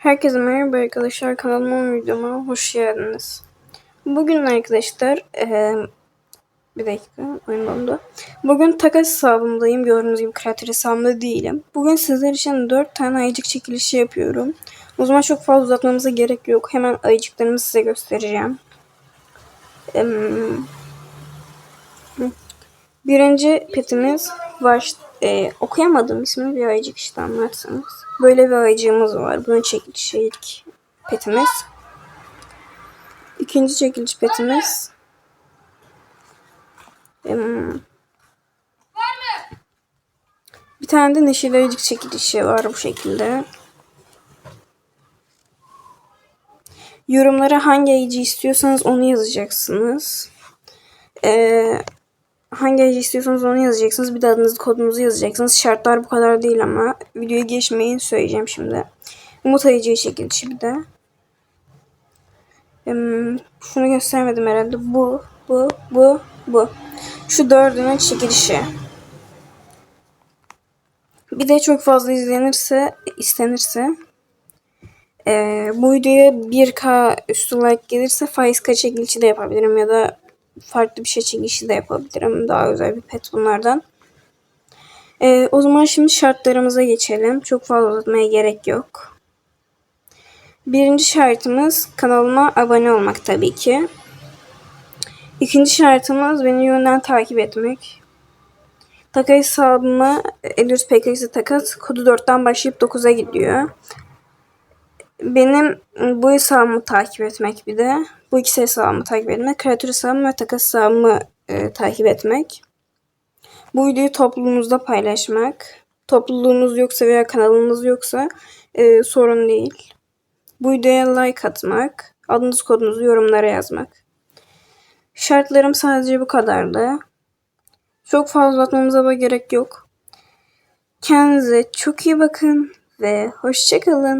Herkese merhaba arkadaşlar kanalıma videoma hoş geldiniz. Bugün arkadaşlar eee, bir dakika oyun dondu. Bugün takas hesabımdayım. Gördüğünüz gibi kreatif hesabımda değilim. Bugün sizler için 4 tane ayıcık çekilişi yapıyorum. O zaman çok fazla uzatmamıza gerek yok. Hemen ayıcıklarımı size göstereceğim. Hı. Birinci petimiz var. E, okuyamadım ismini bir ayıcık işte anlarsanız. Böyle bir ayıcığımız var. Bunun çekilişi ilk petimiz. İkinci çekiliş petimiz. Bir tane de neşeli ayıcık çekilişi var bu şekilde. Yorumlara hangi ayıcı istiyorsanız onu yazacaksınız. Eee hangi ayıcı istiyorsanız onu yazacaksınız. Bir de adınızı kodunuzu yazacaksınız. Şartlar bu kadar değil ama videoya geçmeyin söyleyeceğim şimdi. Umut ayıcı çekilişi bir de. Şunu göstermedim herhalde. Bu, bu, bu, bu. Şu dördünün çekilişi. Bir de çok fazla izlenirse, istenirse ee, bu videoya 1K üstü like gelirse faiz kaç çekilişi de yapabilirim ya da farklı bir şey çekilişi de yapabilirim. Daha özel bir pet bunlardan. Ee, o zaman şimdi şartlarımıza geçelim. Çok fazla uzatmaya gerek yok. Birinci şartımız kanalıma abone olmak tabii ki. İkinci şartımız beni yönden takip etmek. Takas hesabıma Elios PKS takas kodu 4'ten başlayıp 9'a gidiyor. Benim bu hesabımı takip etmek bir de. Bu ikisi hesabımı takip etmek. Kreatör hesabımı ve takas hesabımı e, takip etmek. Bu videoyu topluluğunuzda paylaşmak. Topluluğunuz yoksa veya kanalınız yoksa e, sorun değil. Bu videoya like atmak. Adınız kodunuzu yorumlara yazmak. Şartlarım sadece bu kadardı. Çok fazla atmamıza gerek yok. Kendinize çok iyi bakın ve hoşçakalın.